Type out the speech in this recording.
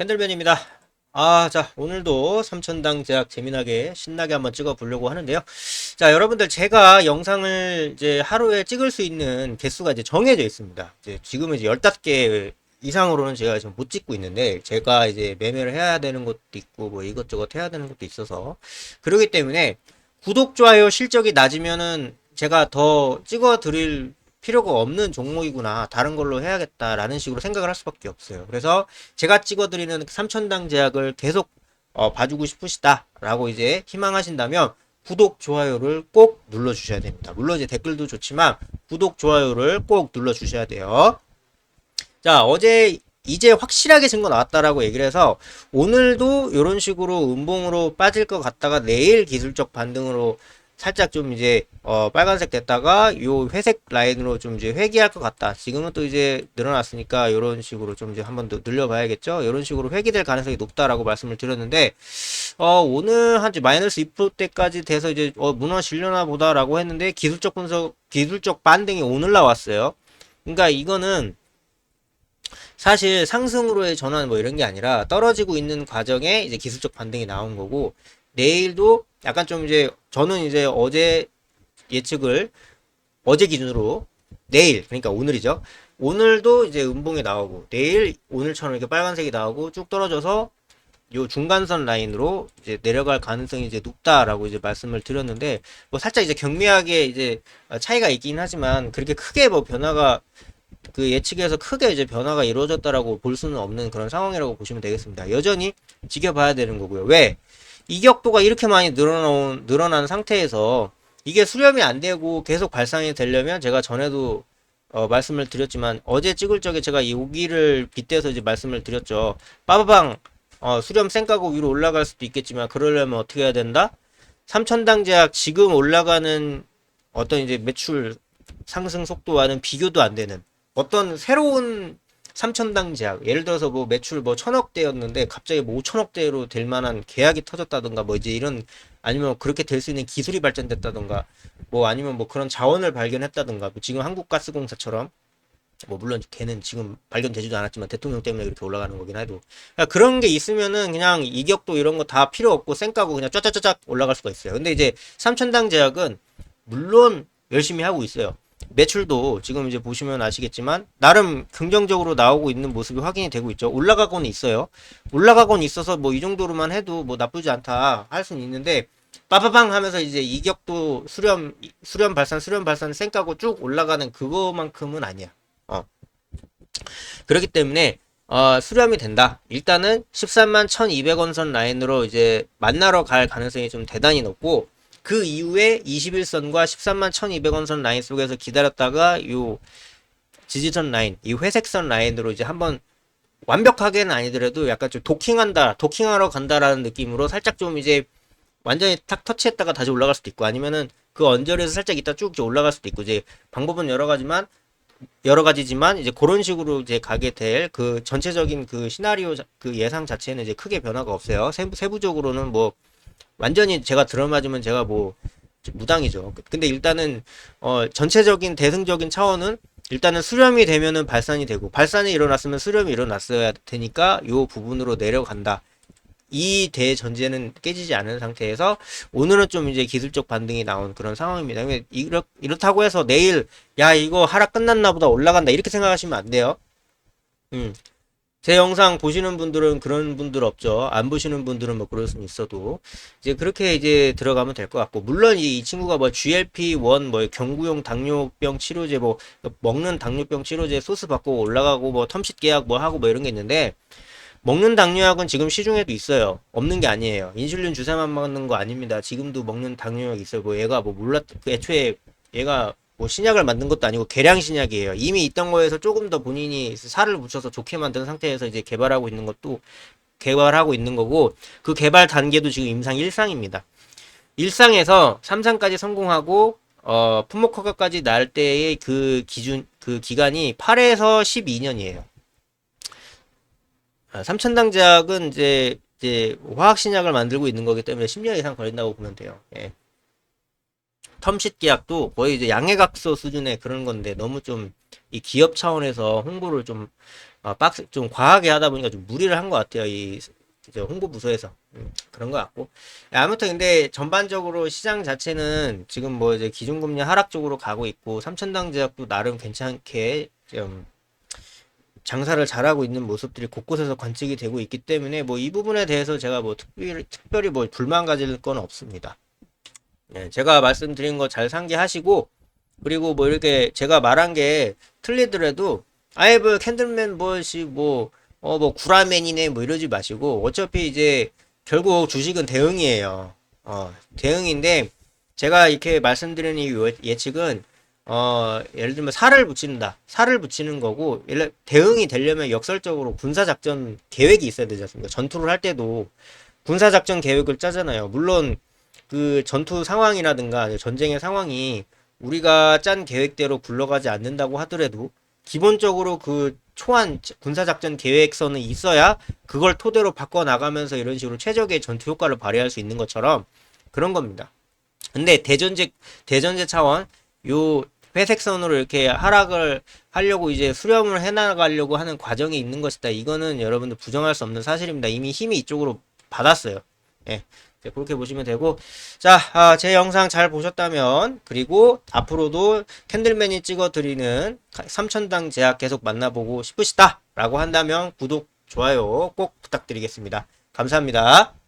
캔들변입니다. 아, 자, 오늘도 삼천당 제약 재미나게 신나게 한번 찍어 보려고 하는데요. 자, 여러분들 제가 영상을 이제 하루에 찍을 수 있는 개수가 이제 정해져 있습니다. 이제 지금은 이제 15개 이상으로는 제가 지금 못 찍고 있는데 제가 이제 매매를 해야 되는 것도 있고 뭐 이것저것 해야 되는 것도 있어서 그러기 때문에 구독, 좋아요 실적이 낮으면은 제가 더 찍어 드릴 필요가 없는 종목이구나. 다른 걸로 해야겠다라는 식으로 생각을 할 수밖에 없어요. 그래서 제가 찍어드리는 삼천당 제약을 계속 어, 봐주고 싶으시다라고 이제 희망하신다면 구독, 좋아요를 꼭 눌러 주셔야 됩니다. 물론 이제 댓글도 좋지만 구독, 좋아요를 꼭 눌러 주셔야 돼요. 자, 어제 이제 확실하게 증거 나왔다라고 얘기를 해서 오늘도 이런 식으로 음봉으로 빠질 것 같다가 내일 기술적 반등으로 살짝 좀 이제 어 빨간색 됐다가 요 회색 라인으로 좀 이제 회귀할 것 같다. 지금은 또 이제 늘어났으니까 이런 식으로 좀 이제 한번 더 늘려봐야겠죠. 이런 식으로 회귀될 가능성이 높다라고 말씀을 드렸는데 어 오늘 한 마이너스 2%대까지 돼서 이제 어 무너지려나 보다라고 했는데 기술적 분석 기술적 반등이 오늘 나왔어요. 그러니까 이거는 사실 상승으로의 전환 뭐 이런 게 아니라 떨어지고 있는 과정에 이제 기술적 반등이 나온 거고 내일도 약간 좀 이제 저는 이제 어제 예측을 어제 기준으로 내일 그러니까 오늘이죠. 오늘도 이제 음봉이 나오고 내일 오늘처럼 이렇게 빨간색이 나오고 쭉 떨어져서 요 중간선 라인으로 이제 내려갈 가능성이 이제 높다라고 이제 말씀을 드렸는데 뭐 살짝 이제 경미하게 이제 차이가 있긴 하지만 그렇게 크게 뭐 변화가 그 예측에서 크게 이제 변화가 이루어졌다라고 볼 수는 없는 그런 상황이라고 보시면 되겠습니다. 여전히 지켜봐야 되는 거고요. 왜? 이격도가 이렇게 많이 늘어나온, 늘어난 상태에서 이게 수렴이 안 되고 계속 발상이 되려면 제가 전에도 어, 말씀을 드렸지만 어제 찍을 적에 제가 여기를 빗대서 이제 말씀을 드렸죠. 빠바방 어, 수렴 쌩까고 위로 올라갈 수도 있겠지만 그러려면 어떻게 해야 된다? 삼천당 제약 지금 올라가는 어떤 이제 매출 상승 속도와는 비교도 안 되는 어떤 새로운 삼천당 제약 예를 들어서 뭐 매출 뭐 천억대였는데 갑자기 뭐 오천억대로 될 만한 계약이 터졌다던가 뭐 이제 이런 아니면 그렇게 될 수 있는 기술이 발전됐다던가 뭐 아니면 뭐 그런 자원을 발견했다던가 뭐 지금 한국가스공사처럼 뭐 물론 걔는 지금 발견되지도 않았지만 대통령 때문에 그렇게 올라가는 거긴 해도 그러니까 그런 게 있으면은 그냥 이격도 이런 거 다 필요 없고 쌩까고 그냥 쫙쫙쫙 올라갈 수가 있어요. 근데 이제 삼천당 제약은 물론 열심히 하고 있어요. 매출도 지금 이제 보시면 아시겠지만 나름 긍정적으로 나오고 있는 모습이 확인이 되고 있죠. 올라가고는 있어요. 올라가고는 있어서 뭐 이 정도로만 해도 뭐 나쁘지 않다 할 수는 있는데 빠바방 하면서 이제 이격도 수렴 수렴 발산 수렴 발산 쌩까고 쭉 올라가는 그거만큼은 아니야. 어. 그렇기 때문에 어, 수렴이 된다. 일단은 13만 1,200원 선 라인으로 이제 만나러 갈 가능성이 좀 대단히 높고 그 이후에 21선과 13만 1,200원 선 라인 속에서 기다렸다가 요 지지선 라인, 이 회색선 라인으로 이제 한번 완벽하게는 아니더라도 약간 좀 도킹한다, 도킹하러 간다라는 느낌으로 살짝 좀 이제 완전히 탁 터치했다가 다시 올라갈 수도 있고 아니면은 그 언저리에서 살짝 있다 쭉 올라갈 수도 있고 이제 방법은 여러 가지만 여러 가지지만 이제 그런 식으로 이제 가게 될 그 전체적인 그 시나리오 자- 그 예상 자체는 이제 크게 변화가 없어요. 세부, 세부적으로는 뭐 완전히 제가 들어맞으면 제가 뭐 무당이죠. 근데 일단은 어 전체적인 대승적인 차원은 일단은 수렴이 되면은 발산이 되고 발산이 일어났으면 수렴이 일어났어야 되니까 요 부분으로 내려간다. 이 대전제는 깨지지 않은 상태에서 오늘은 좀 이제 기술적 반등이 나온 그런 상황입니다. 이렇, 이렇다고 해서 내일 야 이거 하락 끝났나 보다 올라간다 이렇게 생각하시면 안 돼요. 음. 제 영상 보시는 분들은 그런 분들 없죠. 안 보시는 분들은 뭐 그럴 수는 있어도 이제 그렇게 이제 들어가면 될 것 같고 물론 이, 이 친구가 뭐 GLP-1 뭐 경구용 당뇨병 치료제 뭐 먹는 당뇨병 치료제 소스 받고 올라가고 뭐 텀칫 계약 뭐 하고 뭐 이런 게 있는데 먹는 당뇨약은 지금 시중에도 있어요. 없는 게 아니에요. 인슐린 주사만 맞는 거 아닙니다. 지금도 먹는 당뇨약 있어요. 뭐 얘가 뭐 몰랐 그 애초에 얘가 뭐 신약을 만든 것도 아니고 계량 신약이에요. 이미 있던 거에서 조금 더 본인이 살을 붙여서 좋게 만든 상태에서 이제 개발하고 있는 것도 개발하고 있는 거고 그 개발 단계도 지금 임상 1상입니다. 1상에서 3상까지 성공하고 어 품목 허가까지 날 때의 그 기준 그 기간이 8에서 12년이에요. 아, 삼천당 제약은 이제 이제 화학 신약을 만들고 있는 거기 때문에 10년 이상 걸린다고 보면 돼요. 예. 텀칫 계약도 거의 이제 양해각서 수준의 그런 건데 너무 좀 이 기업 차원에서 홍보를 좀 어, 빡세 좀 과하게 하다 보니까 좀 무리를 한 것 같아요. 이 이제 홍보 부서에서 음, 그런 것 같고 예, 아무튼 근데 전반적으로 시장 자체는 지금 뭐 이제 기준금리 하락 쪽으로 가고 있고 삼천당 제약도 나름 괜찮게 좀 장사를 잘하고 있는 모습들이 곳곳에서 관측이 되고 있기 때문에 뭐 이 부분에 대해서 제가 뭐 특별히 특별히 뭐 불만 가질 건 없습니다. 예, 제가 말씀드린 거 잘 상기하시고 그리고 뭐 이렇게 제가 말한 게 틀리더라도 아예 뭐 캔들맨 뭐시 뭐 어 뭐 구라맨이네 뭐 이러지 마시고 어차피 이제 결국 주식은 대응이에요. 어 대응인데 제가 이렇게 말씀드리는 이 예- 예측은 어 예를 들면 살을 붙인다. 살을 붙이는 거고 예를 대응이 되려면 역설적으로 군사 작전 계획이 있어야 되지 않습니까? 전투를 할 때도 군사 작전 계획을 짜잖아요. 물론 그 전투 상황이라든가 전쟁의 상황이 우리가 짠 계획대로 굴러가지 않는다고 하더라도 기본적으로 그 초안 군사작전 계획서는 있어야 그걸 토대로 바꿔 나가면서 이런 식으로 최적의 전투 효과를 발휘할 수 있는 것처럼 그런 겁니다. 근데 대전제 대전제 차원 요 회색선으로 이렇게 하락을 하려고 이제 수렴을 해나가려고 하는 과정이 있는 것이다. 이거는 여러분들 부정할 수 없는 사실입니다. 이미 힘이 이쪽으로 받았어요. 예. 이제 그렇게 보시면 되고 자, 아, 제 영상 잘 보셨다면 그리고 앞으로도 캔들맨이 찍어드리는 삼천당 제약 계속 만나보고 싶으시다 라고 한다면 구독, 좋아요 꼭 부탁드리겠습니다. 감사합니다.